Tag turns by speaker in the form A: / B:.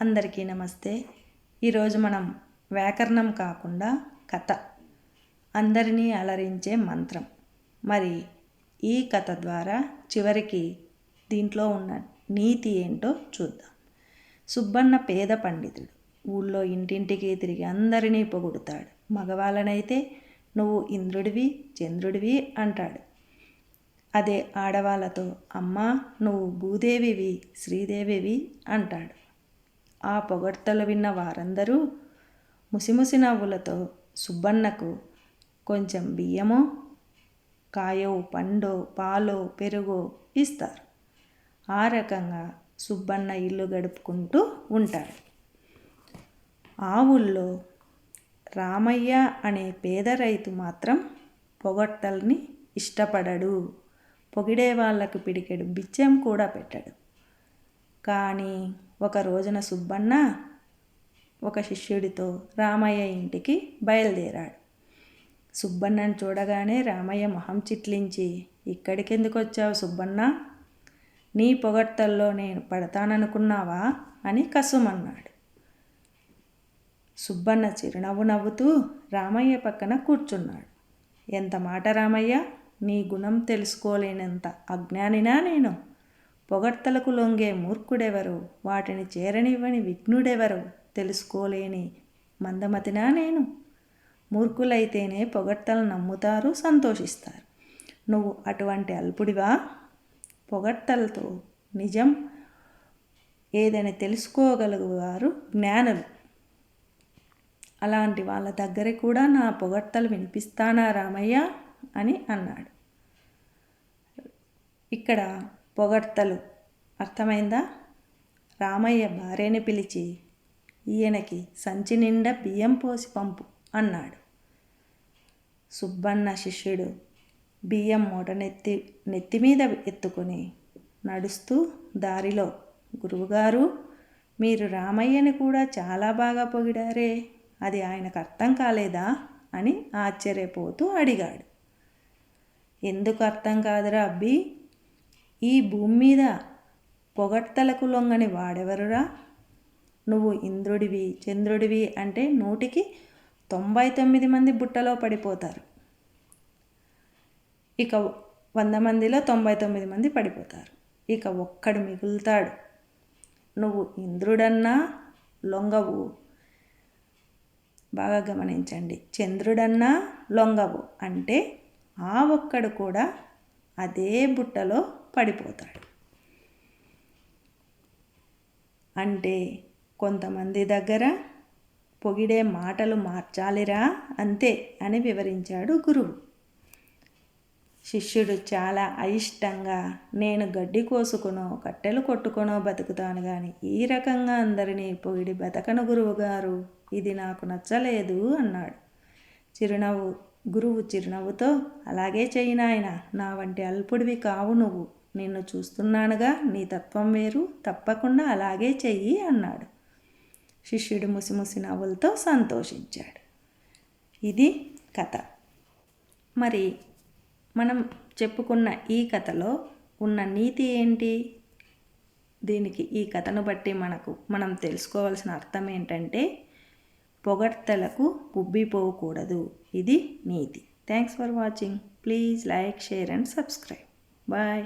A: అందరికీ నమస్తే. ఈరోజు మనం వ్యాకరణం కాకుండా కథ. అందరినీ అలరించే మంత్రం. మరి ఈ కథ ద్వారా చివరికి దీంట్లో ఉన్న నీతి ఏంటో చూద్దాం. సుబ్బన్న పేద పండితుడు. ఊళ్ళో ఇంటింటికి తిరిగి అందరినీ పొగుడుతాడు. మగవాళ్ళనైతే నువ్వు ఇంద్రుడివి చంద్రుడివి అంటాడు. అదే ఆడవాళ్ళతో అమ్మా నువ్వు భూదేవివి శ్రీదేవివి అంటాడు. ఆ పొగడ్తలు విన్న వారందరూ ముసిముసి నవ్వులతో సుబ్బన్నకు కొంచెం బియ్యమో కాయో పండో పాలో పెరుగో ఇస్తారు. ఆ రకంగా సుబ్బన్న ఇల్లు గడుపుకుంటూ ఉంటాడు ఆ ఊళ్ళో రామయ్య అనే పేద రైతు మాత్రం పొగట్టల్ని ఇష్టపడడు. పొగిడే వాళ్ళకు పిడికెడు బిచ్చం కూడా పెట్టాడు. కానీ ఒక రోజున సుబ్బన్న ఒక శిష్యుడితో రామయ్య ఇంటికి బయలుదేరాడు. సుబ్బన్నను చూడగానే రామయ్య మొహం చిట్లించి ఇక్కడికెందుకు వచ్చావు సుబ్బన్న? నీ పొగడ్తల్లో నేను పడతాననుకున్నావా? అని కసుమన్నాడు. సుబ్బన్న చిరునవ్వు నవ్వుతూ రామయ్య పక్కన కూర్చున్నాడు. ఎంత మాట రామయ్య? నీ గుణం తెలుసుకోలేనంత అజ్ఞానినా నేను? పొగడ్తలకు లొంగే మూర్ఖుడెవరు? వాటిని చేరనివ్వని విఘ్నుడెవరు? తెలుసుకోలేని మందమతినా నేను? మూర్ఖులైతేనే పొగడ్తలు నమ్ముతారు సంతోషిస్తారు. నువ్వు అటువంటి అల్పుడివా? పొగడ్తలతో నిజం ఏదని తెలుసుకోగలుగువారు జ్ఞానులు. అలాంటి వాళ్ళ దగ్గర కూడా నా పొగడ్తలు వినిపిస్తానా రామయ్య? అని అన్నాడు. ఇక్కడ పొగడ్తలు. అర్థమైందా? రామయ్య భార్యని పిలిచి ఈయనకి సంచి నిండా బియ్యం పోసి పంపు అన్నాడు. సుబ్బన్న శిష్యుడు బియ్యం మూట నెత్తి నెత్తి మీద ఎత్తుకొని నడుస్తూ దారిలో గురువుగారు మీరు రామయ్యని కూడా చాలా బాగా పొగిడారే అది ఆయనకు అర్థం కాలేదా? అని ఆశ్చర్యపోతూ అడిగాడు. ఎందుకు అర్థం కాదురా అబ్బి? ఈ భూమి మీద పొగడ్తలకు లొంగని వాడెవరురా? నువ్వు ఇంద్రుడివి చంద్రుడివి అంటే నూటికి తొంభై తొమ్మిది మంది బుట్టలో పడిపోతారు. ఇక వంద మందిలో తొంభై తొమ్మిది మంది పడిపోతారు. ఇక ఒక్కడు మిగులుతాడు. నువ్వు ఇంద్రుడన్నా లొంగవు. బాగా గమనించండి. చంద్రుడన్నా లొంగవు. అంటే ఆ ఒక్కడు కూడా అదే బుట్టలో పడిపోతాడు. అంటే కొంతమంది దగ్గర పొగిడే మాటలు మార్చాలిరా అంతే అని వివరించాడు గురువు. శిష్యుడు చాలా అయిష్టంగా నేను గడ్డి కోసుకునో కట్టెలు కొట్టుకునో బతుకుతాను కానీ ఈ రకంగా అందరినీ పొగిడి బతకను గురువుగారు ఇది నాకు నచ్చలేదు అన్నాడు. చిరునవ్వు గురువు చిరునవ్వుతో అలాగే చెయ్యి నాయన నా వంటి అల్పుడివి కావు నువ్వు. నిన్ను చూస్తున్నానుగా నీ తత్వం వేరు తప్పకుండా అలాగే చెయ్యి అన్నాడు. శిష్యుడు ముసిముసి నవ్వులతో సంతోషించాడు. ఇది కథ. మరి మనం చెప్పుకున్న ఈ కథలో ఉన్న నీతి ఏంటి? దీనికి ఈ కథను బట్టి మనకు మనం తెలుసుకోవాల్సిన అర్థం ఏంటంటే పొగడ్తలకు ఉబ్బిపోకూడదు ఇది నీతి. Thanks for watching please like share and subscribe bye